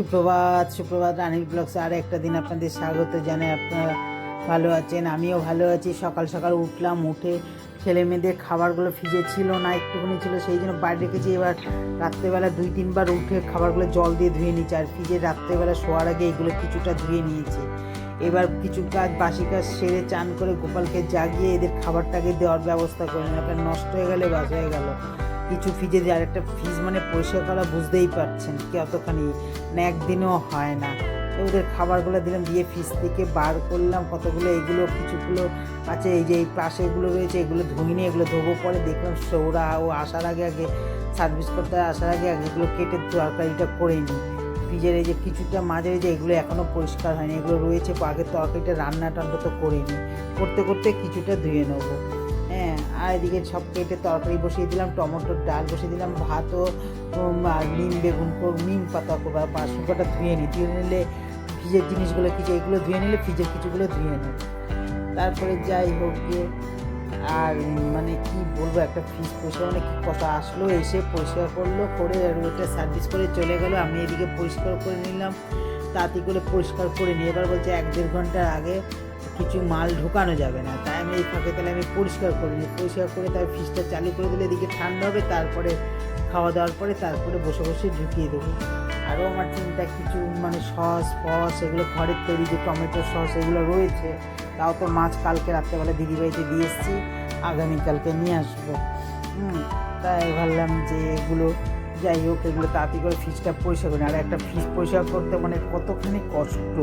সুপ্রভাত সুপ্রভাত রানীর ব্লগস আর একটা দিন আপনাদের স্বাগত জানাই। আপনারা ভালো আছেন? আমিও ভালো আছি। সকাল সকাল উঠলাম, উঠে ছেলে মেয়েদের খাবারগুলো ফ্রিজে ছিল না, একটুখানি ছিল, সেই জন্য বাইরে রেখেছি। এবার রাত্রেবেলা দুই, তিনবার উঠে খাবারগুলো জল দিয়ে ধুয়ে নিয়েছি। আর ফ্রিজে রাত্রেবেলা শোয়ার আগে এগুলো কিছুটা ধুয়ে নিয়েছি। এবার কিছু কাজ বাসি কাজ সেরে চান করে গোপালকে জাগিয়ে এদের খাবারটাকে দেওয়ার ব্যবস্থা করে আপনার নষ্ট হয়ে গেলে বাস হয়ে গেল। কিছু ফ্রিজে দিয়ে আর একটা ফ্রিজ মানে পরিষ্কার করা বুঝতেই পারছেন কি অতখানি না, একদিনও হয় না। ওদের খাবারগুলো দিলাম, দিয়ে ফ্রিজ থেকে বার করলাম কতগুলো, এগুলো, কিছুগুলো আছে, এই যে এই পাশে এগুলো রয়েছে, এগুলো ধুই নিয়ে এগুলো ধোবো পরে দেখলাম সে- ওরা ও আসার আগে আগে সার্ভিস করতে আসার আগে আগে এগুলো কেটে তরকারিটা করে নিই ফ্রিজের এই যে কিছুটা মাঝে যে এগুলো এখনও পরিষ্কার হয়নি, এগুলো রয়েছে আগের তরকারিটা রান্নাটা অন্তত করে নিই করতে করতে কিছুটা ধুয়ে নেব। আর এদিকে সব কেটে তরকারি বসিয়ে দিলাম, টমেটোর ডাল বসিয়ে দিলাম, ভাতও নিম বেগুন নিম পাতা করব, আর পাঁচশো কটা ধুয়ে নিই ধুয়ে নিলে ফ্রিজের জিনিসগুলো কিছু, এগুলো ধুয়ে নিলে ফ্রিজের কিছুগুলো ধুয়ে নিই তারপরে যাই হোক গিয়ে আর মানে কি বলব, একটা ফ্রিজ পরিষ্কার মানে কি কথা? আসলো, এসে পরিষ্কার করল, করে আর ওটা সার্ভিস করে চলে গেলো, আমি এদিকে পরিষ্কার করে নিলাম। তাতে করে পরিষ্কার করে নিয়ে, এবার বলছে এক দেড় ঘণ্টার আগে কিছু মাল ঢোকানো যাবে না। তাই আমি এই ফাঁকে তাহলে আমি পরিষ্কার করে নিই। পরিষ্কার করে তার ফ্রিজটা চালু করে দিলে এদিকে ঠান্ডা হবে, তারপরে খাওয়া দাওয়ার পরে তারপরে বসে বসে ঢুকিয়ে দেবো। আরও আমার চিন্তা কিছু মানে সস ফস এগুলো ঘরের তৈরি যে টমেটো সস এগুলো রয়েছে, তাও তো মাছ কালকে রাত্রেবেলা দিদিবাড়িতে দিয়ে এসেছি, আগামীকালকে নিয়ে আসব। হুম, তাই ভাবলাম যে এগুলো যাই হোক, এগুলো তাড়াতাড়ি করে ফিজটা পরিষ্কার করি আর একটা ফিজ পরিষ্কার করতে মানে কতখানি কষ্ট।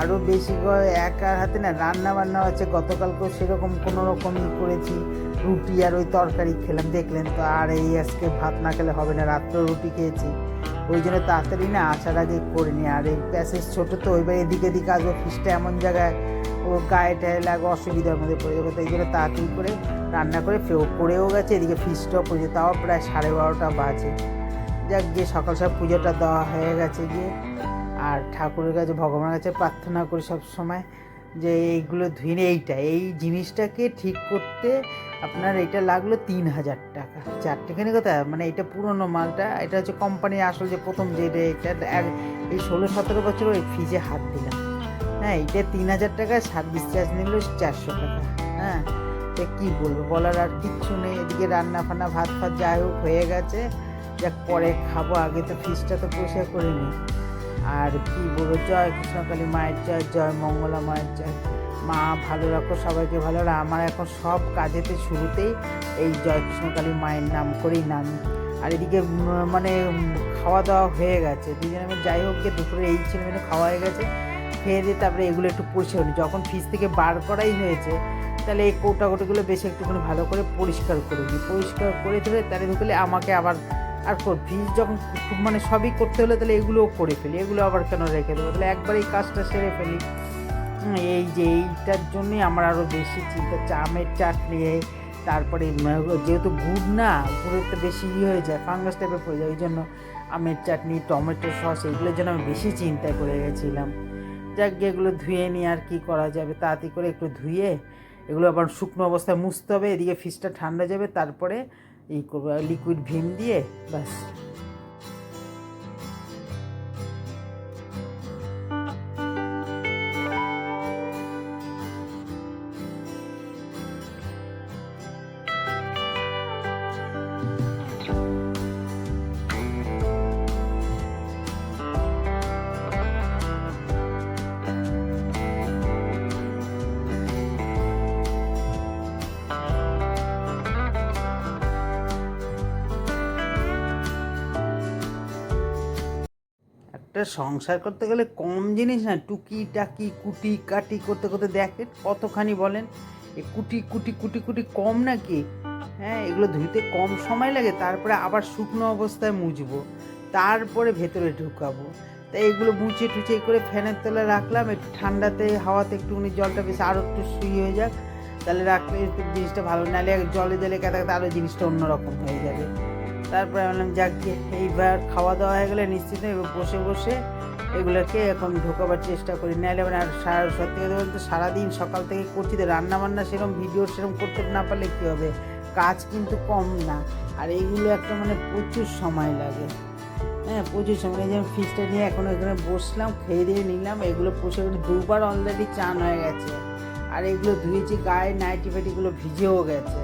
আরও বেশি করে একার হাতে না রান্না বান্না আছে, গতকালকেও সেরকম কোনো রকমই করেছি। রুটি আর ওই তরকারি খেলাম, দেখলেন তো, আর এই আজকে ভাত না খেলে হবে না রাত্রে রুটি খেয়েছি। ওই জন্য তাড়াতাড়ি না আসার আগে করে নি। আর এই প্যাসেজ ছোটো তো এবার এদিকে এদিকে আসব ফিসটা এমন জায়গায় ও গায়ে টায়ে লাগবে অসুবিধার মধ্যে পড়ে যাবে। তো এই জন্য তাড়াতাড়ি করে রান্না করে ফেও, করেও গেছে, এদিকে ফিসটাও পড়েছে তাও প্রায় সাড়ে বারোটা বাজে। যাক গিয়ে সকাল সকাল পুজোটা দেওয়া হয়ে গেছে গিয়ে। আর ঠাকুরের কাছে, ভগবানের কাছে প্রার্থনা করি সব সময়। যে এইগুলো ধুয়ে এইটা, এই জিনিসটাকে ঠিক করতে আপনার এটা লাগল তিন হাজার টাকা। চারটেখানি কথা? মানে এটা পুরনো মালটা, এটা হচ্ছে কোম্পানির আসল যে প্রথম যে এটা এক- এই ষোলো সতেরো বছর ওই ফ্রিজে হাত দিলাম। হ্যাঁ এটা তিন হাজার টাকা সার্ভিস চার্জ নিল চারশো টাকা। হ্যাঁ তো কী বলব? বলার আর কিচ্ছু নেই। এদিকে রান্না ফান্না, ভাত ফাত যাই হোক, হয়ে গেছে। যাক, পরে খাব। আগে তো ফ্রিজটা তো পরিষ্কার করে নিই। আর কি বলব, জয় কৃষ্ণকালী মায়ের জয় জয় মঙ্গলা মায়ের জয়। মা, ভালো রাখো সবাইকে ভালো রাখো। আমার এখন সব কাজেতে শুরুতেই এই জয় কৃষ্ণকালী মায়ের নাম করেই নাম। আর এদিকে মানে খাওয়া দাওয়া হয়ে গেছে। দুজনে আমি যাই হোক, গিয়ে দুপুরে এই ছেলে মেয়ে খাওয়া হয়ে গেছে। খেয়ে দিয়ে তারপরে এগুলো একটু পরিষ্কার করি যখন ফ্রিজ থেকে বার করাই হয়েছে, তাহলে এই কৌটাকুটিগুলো বেশি একটুখানি ভালো করে পরিষ্কার করে দিই পরিষ্কার করে ধরে তাহলে ঢুকলে আমাকে আবার আর ফ্রিজ যখন খুব মানে সবই করতে হলে তাহলে এগুলোও করে ফেলি, এগুলো আবার কেন রেখে দেবো? তাহলে একবার এই কাজটা সেরে ফেলি। এই যে এইটার জন্যই আমার আরও বেশি চিন্তা, চামের চাটনি তারপরে যেহেতু গুড় না, গুড়ের তো বেশি ইয়ে হয়ে যায় ফাঙ্গাস টাইপের পড়ে যায়, ওই জন্য আমের চাটনি, টমেটো সস এগুলোর জন্য আমি বেশি চিন্তা করে গেছিলাম। যাক এগুলো ধুয়ে নিয়ে আর কি করা যাবে? তাড়াতাড়ি করে একটু ধুয়ে, এগুলো আবার শুকনো অবস্থায় মুছতে হবে, এদিকে ফ্রিজটা ঠান্ডা যাবে, তারপরে এই করব লিকুইড ভিম দিয়ে ব্যাস। একটা সংসার করতে গেলে কম জিনিস না টুকি টাকি কুটি কাটি করতে করতে দেখেন কতখানি বলেন? এ কুটি কুটি কুটি কুটি কম নাকি? হ্যাঁ এগুলো ধুইতে কম সময় লাগে, তারপরে আবার শুকনো অবস্থায় মুছবো, তারপরে ভেতরে ঢুকাবো। তাই এগুলো মুছে টুচে করে ফ্যানের তলায় রাখলাম, একটু ঠান্ডাতে, হাওয়াতে একটুখানি জলটা বেশি আরও একটু শুই হয়ে যাক, তাহলে রাখলে জিনিসটা ভালো, নাহলে জলে জলে কাটা কাটা আরও জিনিসটা অন্যরকম হয়ে যাবে। তারপরে বললাম, যাক এইবার খাওয়া দাওয়া হয়ে গেলে এবার বসে বসে এগুলোকে এখন ঢোকাবার চেষ্টা করি। নাহলে মানে আর সারা সত্যি কথা বলতে সারাদিন সকাল থেকে করছি তো রান্না বান্না সেরকম ভিডিও সেরকম করতে না পারলে কী হবে? কাজ কিন্তু কম না। আর এইগুলো একটা মানে প্রচুর সময় লাগে। হ্যাঁ প্রচুর সময় এই যেমন ফিসটা নিয়ে এখন এখানে বসলাম, খেয়ে দিয়ে নিলাম, এগুলো করে দুবার অলরেডি চান হয়ে গেছে। আর এগুলো ধুয়েছি, গায়ে নাইটি ফাইটিগুলো ভিজেও গেছে।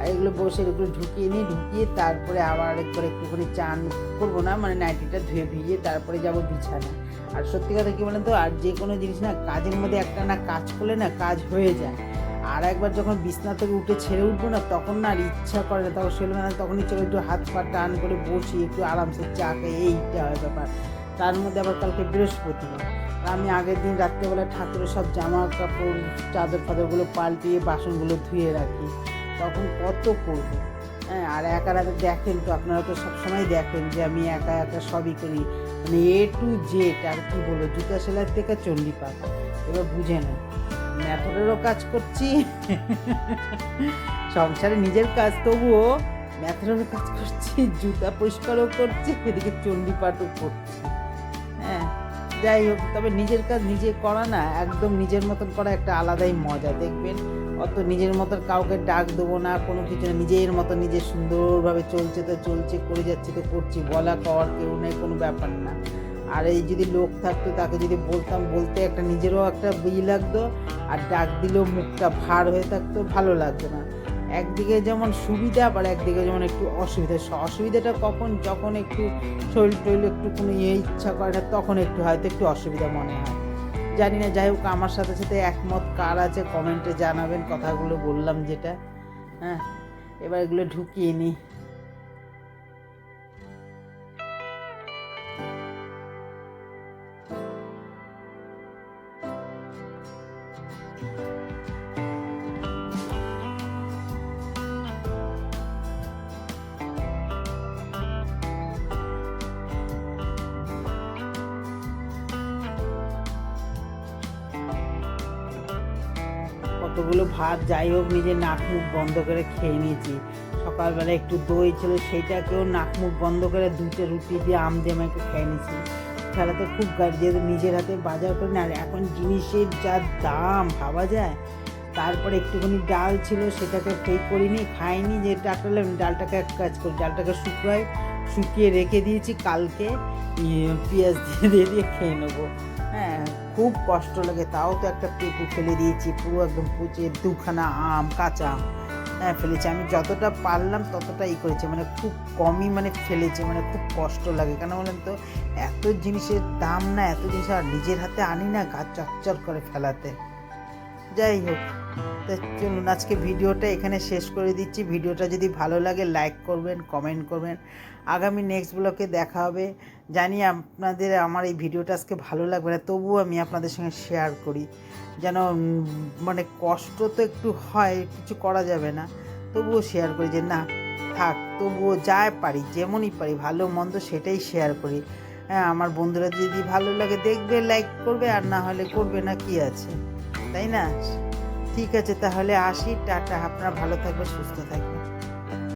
আর এগুলো বসে এগুলো ঢুকিয়ে নিই, ঢুকিয়ে তারপরে আবার একবার একটুখানি চান করব না মানে নাইটিটা ধুয়ে ভিজিয়ে তারপরে যাব বিছানা আর সত্যি কথা কী বলেন তো আর যে কোনো জিনিস না, কাজের মধ্যে একটা না কাজ করলে না কাজ হয়ে যায়। আর একবার যখন বিছনা থেকে উঠে ছেড়ে উঠবো না, তখন না আর ইচ্ছা করে না, তখন সেগুলো না, তখন ইচ্ছা করে একটু হাত পা টান করে বসি, একটু আরামসে চা খেয়ে এইটা হয় ব্যাপার। তার মধ্যে আবার কালকে বৃহস্পতিবার আর আমি আগের দিন রাত্রেবেলা ঠাকুরের সব জামা কাপড় চাদর ফাদরগুলো পাল্টিয়ে বাসনগুলো ধুয়ে রাখি। তখন কত করব? হ্যাঁ আর একা রাতে দেখেন তো, আপনারা তো সবসময় দেখেন যে আমি একা একা সবই করি। মানে এ টু জেড আর কি বলব, জুতা সেলাই থেকে চণ্ডী পাক এবার বুঝে না ম্যাথরেরও কাজ করছি। সংসারে নিজের কাজ, তবুও ম্যাথরেরও কাজ করছি, জুতা পরিষ্কারও করছি, এদিকে চণ্ডী পাঠও করছি। হ্যাঁ যাই হোক, তবে নিজের কাজ নিজে করা না, একদম নিজের মতন করা একটা আলাদাই মজা, দেখবেন। অত নিজের মতন কাউকে ডাক দেবো না, কোনো কিছু না। নিজের মতো নিজে সুন্দরভাবে চলছে তো চলছে, করে যাচ্ছে তো করছি, বলা কর, কেউ নেই, কোনো ব্যাপার না। আর এই যদি লোক থাকতো, তাকে যদি বলতাম, বলতে একটা নিজেরও একটা বই লাগতো, আর ডাক দিলেও মুখটা ভার হয়ে থাকতো, ভালো লাগতো না। একদিকে যেমন সুবিধা, আবার একদিকে যেমন একটু অসুবিধা। অসুবিধাটা কখন, যখন একটু শরীর টরীর একটু কোনো ইয়ে ইচ্ছা করে না, তখন একটু হয়তো একটু অসুবিধা মনে হয়। জানি না, যাই হোক, আমার সাথে সাথে একমত কার আছে কমেন্টে জানাবেন কথাগুলো বললাম যেটা। হ্যাঁ এবার এগুলো ঢুকিয়ে নিই। কতগুলো ভাত যাই হোক নিজে নাক মুখ বন্ধ করে খেয়ে নিয়েছি। সকালবেলা একটু দই ছিল সেইটাকেও নাক মুখ বন্ধ করে দুটো রুটি দিয়ে আম দিয়ে একটু খেয়ে নিয়েছি। খেলাতে খুব গাড়ি যেহেতু নিজের হাতে বাজার করি না আর এখন জিনিসের যা দাম ভাবা যায় তারপরে একটুখানি ডাল ছিল সেটাকে পে করিনি খাইনি যে ডাকলে ডালটাকে এক কাজ করি ডালটাকে শুকাই শুকিয়ে রেখে দিয়েছি কালকে ইয়ে, পেঁয়াজ দিয়ে দিয়ে দিয়ে খেয়ে নেব। হ্যাঁ খুব কষ্ট লাগে। তাও তো একটা পেঁপে ফেলে দিয়েছি, পুরো একদম পুচে দুখানা আম, কাঁচা আম হ্যাঁ ফেলেছি। আমি যতটা পারলাম ততটাই করেছি। মানে খুব কমই মানে ফেলেছি মানে খুব কষ্ট লাগে। কেন বলেন তো? এত জিনিসের দাম না, এত জিনিস আর নিজের হাতে আনি না গাছ চচ্চর করে ফেলাতে। যাই হোক, তা চলুন, আজকে ভিডিওটা এখানে শেষ করে দিচ্ছি। ভিডিওটা যদি ভালো লাগে লাইক করবেন কমেন্ট করবেন। আগামী নেক্সট ব্লকে দেখা হবে। জানি আপনাদের আমার এই ভিডিওটা আজকে ভালো লাগবে না, তবুও আমি আপনাদের সঙ্গে শেয়ার করি। যেন মানে কষ্ট তো একটু হয়, কিছু করা যাবে না। তবুও শেয়ার করি যে, না, থাক, তবুও যা পারি, যেমনই পারি, ভালো মন্দ সেটাই শেয়ার করি। হ্যাঁ আমার বন্ধুরা যদি ভালো লাগে, দেখবে লাইক করবে, আর না হলে করবে না, কি আছে? তাই না? ঠিক আছে, তাহলে আসি, টাটা, আপনারা ভালো থাকবে সুস্থ থাকবেন।